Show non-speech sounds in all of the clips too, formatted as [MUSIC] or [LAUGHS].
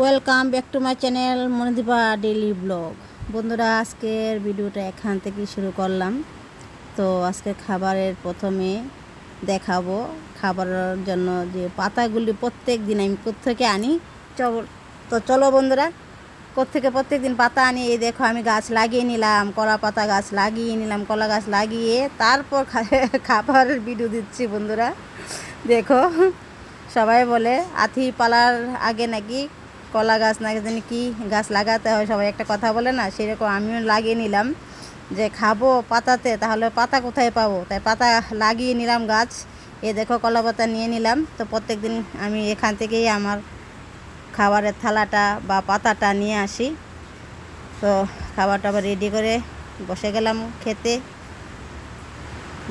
Welcome back to my channel Monidipa daily blog. বন্ধুরা, আজকের ভিডিওটা এখান থেকেই শুরু করলাম। তো আজকে খাবারের প্রথমে দেখাবো খাবারের জন্য যে পাতাগুলি প্রত্যেক দিন আমি কোত্থেকে আনি। তো চলো বন্ধুরা, কোত্থেকে প্রত্যেক দিন পাতা আনি? এই দেখো, আমি গাছ লাগিয়ে নিলাম, কলা পাতা গাছ লাগিয়ে নিলাম, কলা গাছ লাগিয়ে তারপর [LAUGHS] খাবারের ভিডিও দিচ্ছি বন্ধুরা। দেখো, সবাই বলে আথি পালার আগে নাকি কলা গাছ না জানি কি গাছ লাগাতে হয়, সবাই একটা কথা বলে না, সেরকম আমিও লাগিয়ে নিলাম যে খাব পাতাতে, তাহলে পাতা কোথায় পাবো? তাই পাতা লাগিয়ে নিলাম গাছ, এ দেখো কলা পাতা নিয়ে নিলাম, তো প্রত্যেক দিন আমি এখান থেকেই আমার খাবারের থালাটা বা পাতাটা নিয়ে আসি। তো খাবারটা আবার রেডি করে বসে গেলাম খেতে।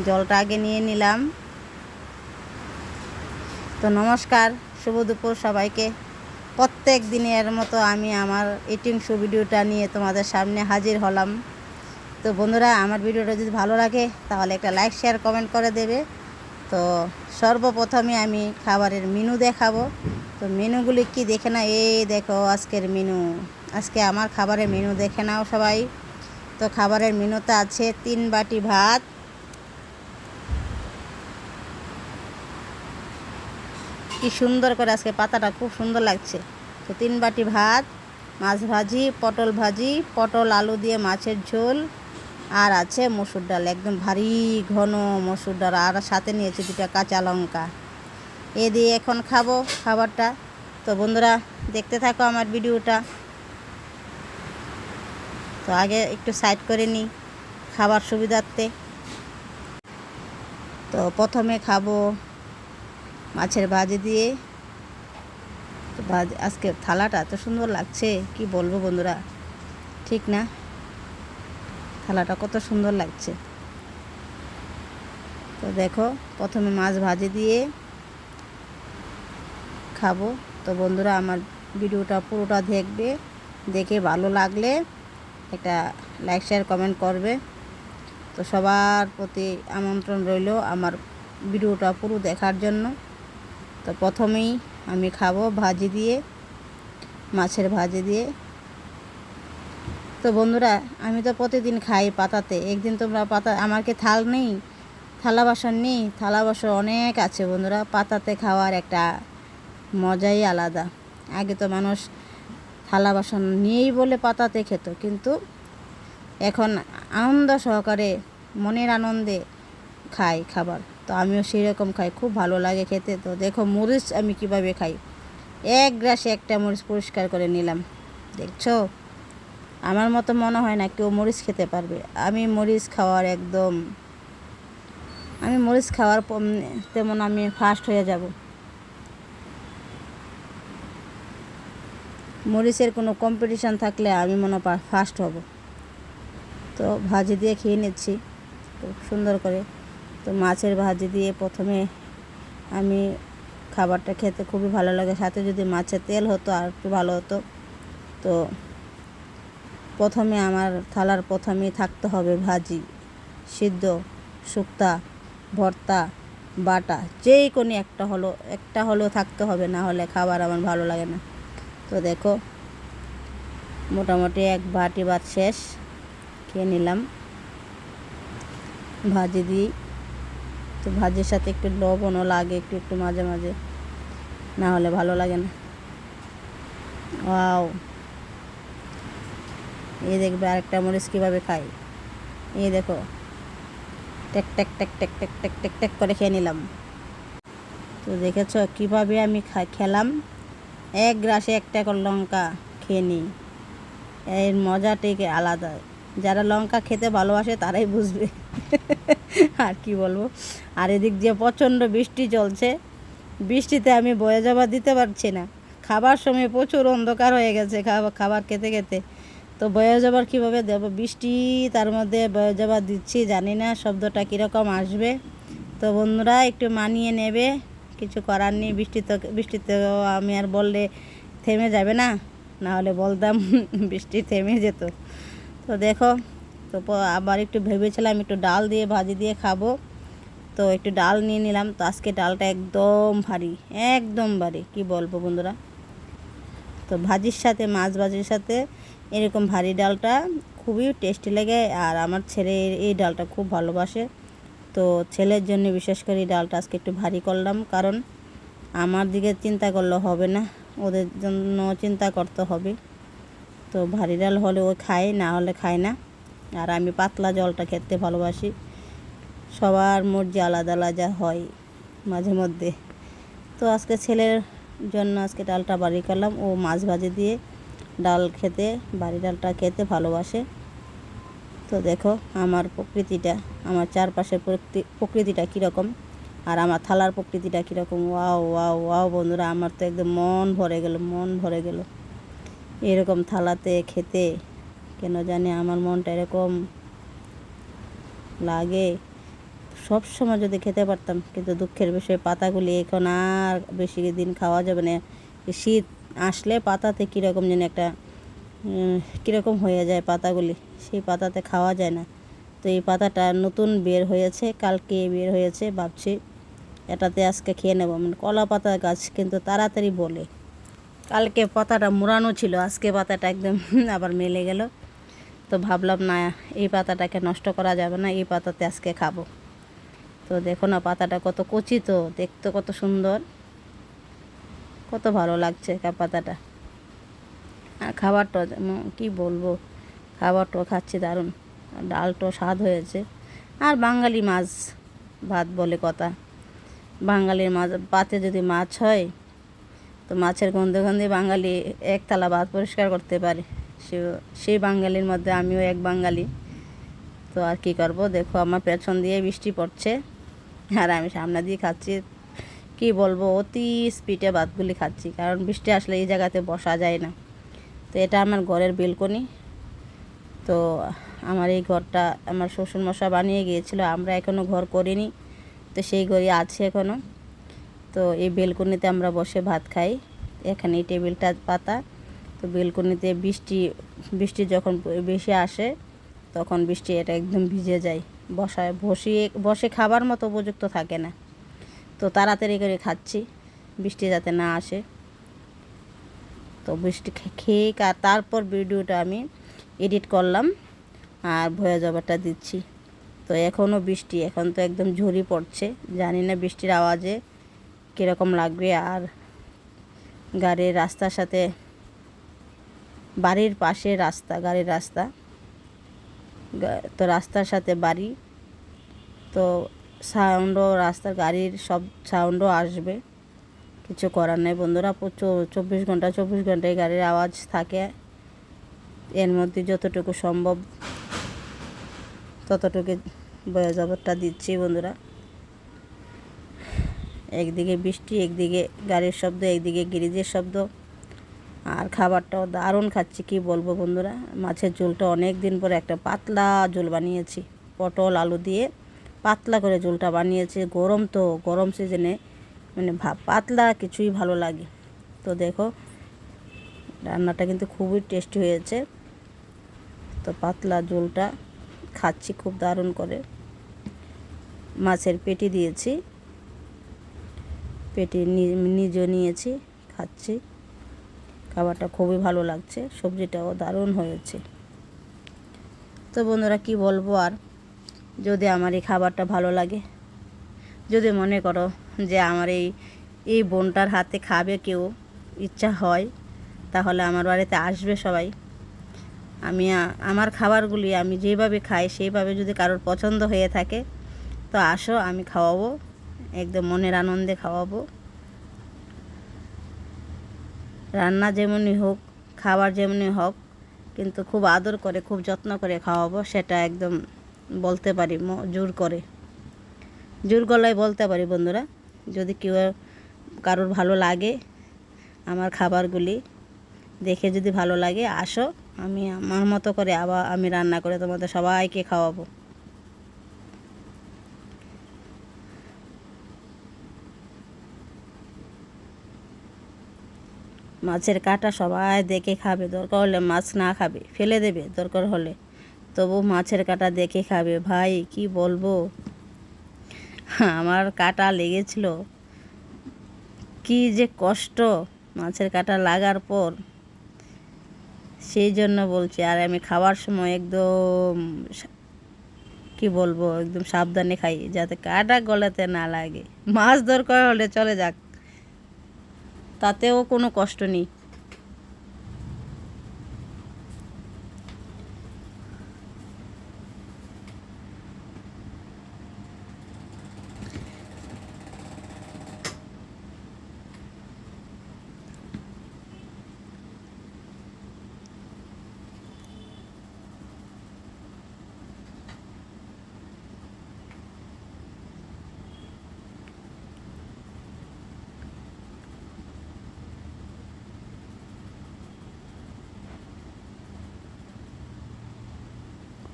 জলটা আগে নিয়ে নিলাম। তো নমস্কার, শুভ দুপুর সবাইকে। প্রত্যেক দিনের মতো আমি আমার ইটিং শো ভিডিওটা নিয়ে তোমাদের সামনে হাজির হলাম। তো বন্ধুরা, আমার ভিডিওটা যদি ভালো লাগে, তাহলে একটা লাইক শেয়ার কমেন্ট করে দেবে। তো সর্বপ্রথমে আমি খাবারের মেনু দেখাবো। তো মেনুগুলি কি দেখে না? এই দেখো, আজকের মেনু আজকে আমার খাবারের মেনু দেখে নাও সবাই। তো খাবারের মেনুতে আছে তিন বাটি ভাত কি সুন্দর করে আজকে পাতাটা খুব সুন্দর লাগছে। তো তিন বাটি ভাত, মাছ ভাজি, পটল ভাজি, পটল, আলু দিয়ে মাছের ঝোল, আর আছে মসুর ডাল। একদম ভারী ঘন মসুর ডাল। আর সাথে নিয়েছি দুটা কাঁচা লঙ্কা। এ দিয়ে এখন খাব খাবারটা। তো বন্ধুরা, দেখতে থাকো আমার ভিডিওটা। তো আগে একটু সাইড করে নিই খাবার সুবিধার্থে। তো প্রথমে খাব মাছের ভাজি দিয়ে। তো ভাজি, আজকে থালাটা এত সুন্দর লাগছে, কি বলব বন্ধুরা? ঠিক না? থালাটা কত সুন্দর লাগছে। তো দেখো, প্রথমে মাছ ভাজি দিয়ে খাব। তো বন্ধুরা, আমার ভিডিওটা পুরোটা দেখবে, দেখে ভালো লাগলে একটা লাইক শেয়ার কমেন্ট করবে। তো সবার প্রতি আমন্ত্রণ রইল আমার ভিডিওটা পুরো দেখার জন্য। তো প্রথমেই আমি খাব ভাজি দিয়ে, মাছের ভাজি দিয়ে। তো বন্ধুরা, আমি তো প্রতিদিন খাই পাতাতে। একদিন তোমরা পাতা, আমার কি থাল নেই? থালা বাসন নেই? থালা বাসন অনেক আছে বন্ধুরা। পাতাতে খাওয়ার একটা মজাই আলাদা। আগে তো মানুষ থালা বাসন নিয়েই বলে পাতাতে খেত, কিন্তু এখন আনন্দ সহকারে, মনের আনন্দে খায় খাবার। তো আমিও সেই রকম খাই, খুব ভালো লাগে খেতে। তো দেখো মরিচ আমি কীভাবে খাই? এক গ্রাসে একটা মরিচ পরিষ্কার করে নিলাম। দেখছ? আমার মতো মনে হয় না কেউ মরিচ খেতে পারবে। আমি মরিচ খাওয়ার একদম, আমি মরিচ খাওয়ার তেমন আমি ফার্স্ট হয়ে যাব। মরিচের কোনো কম্পিটিশান থাকলে আমি মনে ফার্স্ট হব। তো ভাজি দিয়ে খেয়ে নিচ্ছি, খুব সুন্দর করে। তো মাছের ভাজি দিয়ে প্রথমে আমি খাবারটা খেতে খুবই ভালো লাগে। সাথে যদি মাছের তেল হতো আর একটু ভালো হতো। তো প্রথমে আমার থালার প্রথমেই থাকতে হবে ভাজি, সিদ্ধ, শুক্তা, ভর্তা, বাটা যেই কোনো একটা হলো, একটা হলেও থাকতে হবে, না হলে খাবার আমার ভালো লাগে না। তো দেখো, মোটামুটি এক বাটি ভাত শেষ, খেয়ে নিলাম। ভাজি দিই। তো ভাজির সাথে একটু লবণও লাগে, একটু একটু মাঝে মাঝে। না হলে ভালো লাগে না। ওয়াও। এই দেখবে আরেকটা মরিচ কীভাবে খাই। এই দেখো। টেক টেক টেক টেক টেক টেক টেক টেক করে খেয়ে নিলাম। তো দেখেছ কীভাবে আমি খেলাম? এক গ্রাসে একটা করে লঙ্কা খেয়ে নিই। এর মজাটাই আলাদা। যারা লঙ্কা খেতে ভালোবাসে তারাই বুঝবে। আর কি বলব? আর এদিক দিয়ে প্রচণ্ড বৃষ্টি চলছে। বৃষ্টিতে আমি বয়ে যাবার দিতে পারছি না। খাবার সময় প্রচুর অন্ধকার হয়ে গেছে খাবার খাবার খেতে খেতে। তো বয়ে যাবার কীভাবে দেবো? বৃষ্টি তার মধ্যে বয়ে যাবার দিচ্ছি, জানি না শব্দটা কীরকম আসবে। তো বন্ধুরা, একটু মানিয়ে নেবে। কিছু করার নেই, বৃষ্টি তো বৃষ্টিতে আমি আর বললে থেমে যাবে না। না হলে বলতাম, বৃষ্টি থেমে যেত। তো দেখো তো আবার একটু ভেবেছিলাম একটু ডাল দিয়ে ভাজি দিয়ে খাব। তো একটু ডাল নিয়ে নিলাম। তো আজকে ডালটা একদম ভারী একদম ভারী। কি বলব বন্ধুরা? তো ভাজির সাথে, মাছ ভাজির সাথে এরকম ভারী ডালটা খুবই টেস্টি লাগে। আর আমার ছেলে এই ডালটা খুব ভালোবাসে। তো ছেলের জন্য বিশেষ করে এই ডালটা আজকে একটু ভারী করলাম। কারণ আমার দিকে চিন্তা করলে হবে না, ওদের জন্য চিন্তা করতে হবে। তো ভারী ডাল হলে ও খায়, না হলে খায় না। আর আমি পাতলা জলটা খেতে ভালোবাসি। সবার মর্জি আলাদা আলাদা হয় মাঝে মধ্যে। তো আজকে ছেলের জন্য আজকে ডালটা বাড়ি করলাম। ও মাছ ভাজি দিয়ে ডাল খেতে, বাড়ি ডালটা খেতে ভালোবাসে। তো দেখো আমার প্রকৃতিটা, আমার চারপাশের প্রকৃতি, প্রকৃতিটা কীরকম আর আমার থালার প্রকৃতিটা কীরকম। ওয়াও ওয়াও ওয়াও বন্ধুরা, আমার তো একদম মন ভরে গেল, মন ভরে গেল। এরকম থালাতে, খেতে কেন জানি আমার মনটা এরকম লাগে। সব সময় যদি খেতে পারতাম, কিন্তু দুঃখের বিষয়, পাতাগুলি এখন আর বেশি দিন খাওয়া যাবে না। শীত আসলে পাতাতে কীরকম যেন একটা কীরকম হয়ে যায় পাতাগুলি, সেই পাতাতে খাওয়া যায় না। তো এই পাতাটা নতুন বের হয়েছে, কালকে বের হয়েছে, ভাবছি এটাতে আজকে খেয়ে নেব। মানে কলা পাতা গাছ কিন্তু তাড়াতাড়ি বলে। কালকে পাতাটা মুড়ানো ছিল, আজকে পাতাটা একদম [LAUGHS] আবার মেলে গেল। তো ভাবলাম, না, এই পাতাটাকে নষ্ট করা যাবে না, এই পাতাতে আজকে খাব। তো দেখো না, পাতাটা কত কচি তো, দেখতে কত সুন্দর। কত ভালো লাগছে কা পাতাটা। আর খাবারটা কি বলব, খাবারটাও খাচ্ছি দারুণ। ডালটাও স্বাদ হয়েছে। আর বাঙালি মাছ ভাত বলে কথা। বাঙালির মাছ, পাতে যদি মাছ হয়, তো মাছের গন্ধে গন্ধে বাঙালি একতলা ভাত পরিষ্কার করতে পারে। সে, সেই বাঙালির মধ্যে আমিও এক বাঙালি। তো আর কি করব? দেখো, আমার পেছন দিয়ে বৃষ্টি পড়ছে। আর আমি সামনে দিয়ে খাচ্ছি। কি বলব? অতি স্পিডে ভাতগুলি খাচ্ছি। কারণ বৃষ্টি আসলে এই জায়গাতে বসা যায় না। তো এটা আমার ঘরের বেলকনি। তো আমার এই ঘরটা আমার শ্বশুরমশা বানিয়ে গিয়েছিল। আমরা এখনও ঘর করিনি। তো সেই ঘরই আছে এখনও তো এই বেলকনিতে আমরা বসে ভাত খাই। এখানে এই টেবিলটা পাতা। তো বেলকনিতে বৃষ্টি বৃষ্টি যখন বেশি আসে, তখন বৃষ্টি এটা একদম ভিজে যায়। বসায়, বসিয়ে, বসে খাবার মতো উপযুক্ত থাকে না। তো তাড়াতাড়ি করে খাচ্ছি, বৃষ্টি যাতে না আসে। তো বৃষ্টি খেয়ে তারপর ভিডিওটা আমি এডিট করলাম আর ভয়ে জবাটা দিচ্ছি। তো এখনও বৃষ্টি, এখন তো একদম ঝুরি পড়ছে। জানি না বৃষ্টির আওয়াজে কীরকম লাগবে আর গাড়ির রাস্তার সাথে বাড়ির পাশে রাস্তা, গাড়ির রাস্তা। তো রাস্তার সাথে বাড়ি। তো সাউন্ডও রাস্তার গাড়ির সব সাউন্ডও আসবে। কিছু করার নেই বন্ধুরা চব্বিশ ঘণ্টা, চব্বিশ ঘন্টায় গাড়ির আওয়াজ থাকে। এর মধ্যে যতটুকু সম্ভব ততটুকু জবরটা দিচ্ছি বন্ধুরা। একদিকে বৃষ্টি, একদিকে গাড়ির শব্দ, একদিকে গিরিজের শব্দ। আর খাবারটাও দারুণ খাচ্ছি, কি বলব বন্ধুরা? মাছের ঝোলটা অনেক দিন পরে একটা পাতলা ঝোল বানিয়েছি। পটল, আলু দিয়ে পাতলা করে ঝোলটা বানিয়েছি। গরম তো, গরম সিজনে মানে পাতলা কিছুই ভালো লাগে। তো দেখো, রান্নাটা কিন্তু খুবই টেস্টি হয়েছে। তো পাতলা ঝোলটা খাচ্ছি খুব দারুণ করে। মাছের পেটি দিয়েছি। পেটি নি- নিজেও নিয়েছি, খাচ্ছি। খাবারটা খুবই ভালো লাগছে, সবজিটাও দারুণ হয়েছে। তো বন্ধুরা, কি বলব আর? যদি আমার এই খাবারটা ভালো লাগে, যদি মনে করো যে আমার এই এই বোনটার হাতে খাবে কেউ, ইচ্ছা হয়, তাহলে আমার বাড়িতে আসবে সবাই। আমি আমার খাবারগুলি আমি যেভাবে খাই, সেইভাবে যদি কারোর পছন্দ হয়ে থাকে, তো আসো, আমি খাওয়াবো, একদম মনের আনন্দে খাওয়াবো। রান্না যেমনই হোক, খাবার যেমনই হোক, কিন্তু খুব আদর করে, খুব যত্ন করে খাওয়াবো, সেটা একদম বলতে পারি জোর করে। জোর গলায় বলতে পারি বন্ধুরা, যদি কেউ কারোর ভালো লাগে আমার খাবারগুলি, দেখে যদি ভালো লাগে, আসো, আমি আমার মতো করে আবার আমি রান্না করে তোমাদের সবাইকে খাওয়াবো। মাছের কাঁটা সবাই দেখে খাবে। দরকার হলে মাছ না খাবে, ফেলে দেবে দরকার হলে। তবু মাছের কাঁটা দেখে খাবে। ভাই, কি বলব? আমার কাঁটা লেগেছিল। কি যে কষ্ট মাছের কাঁটা লাগার পর। সেই জন্য বলছি, আর আমি খাওয়ার সময় একদম কি বলব? একদম সাবধানে খাই, যাতে কাটা গলাতে না লাগে। মাছ দরকার হলে চলে যাক। তাতেও কোনো কষ্ট নেই।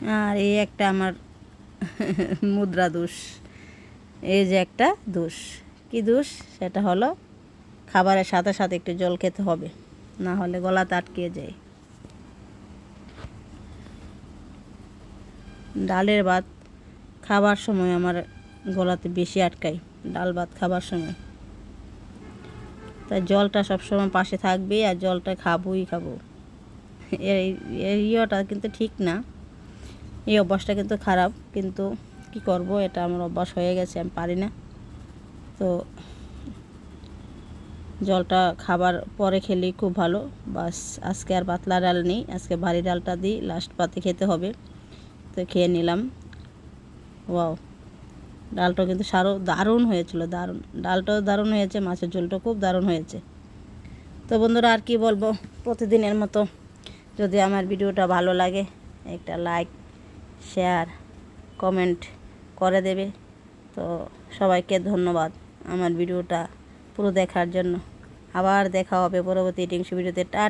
আর এই একটা আমার [LAUGHS] মুদ্রা দোষ। এই যে একটা দোষ। কি দোষ? সেটা হলো খাবারের সাথে সাথে একটু জল খেতে হবে, না হলে গলাতে আটকে যায়। ডালের ভাত খাবার সময় আমার গলাতে বেশি আটকায়, ডাল ভাত খাবার সময়। তাই জলটা সবসময় পাশে থাকবে আর জলটা খাবোই খাব। [LAUGHS] এই ইয়েটা কিন্তু ঠিক না। এই অভ্যাসটা কিন্তু খারাপ, কিন্তু কি করব? এটা আমার অভ্যাস হয়ে গেছে, আমি পারি না। তো জলটা খাবার পরে খেলেই খুব ভালো। বাস, আজকে আর পাতলা ডাল নেই, আজকে ভারী ডালটা দিই লাস্ট পাতে খেতে হবে। তো খেয়ে নিলাম। ওয়াও ডালটা কিন্তু সারও দারুণ হয়েছিল, দারুণ। ডালটাও দারুণ হয়েছে, মাছের ঝোলটা খুব দারুণ হয়েছে। তো বন্ধুরা, আর কি বলব? প্রতিদিনের মতো যদি আমার ভিডিওটা ভালো লাগে, একটা লাইক শেয়ার কমেন্ট করে দেবে। তো সবাইকে ধন্যবাদ আমার ভিডিওটা পুরো দেখার জন্য। আবার দেখা হবে পরবর্তী টিংসু ভিডিওতে টাটা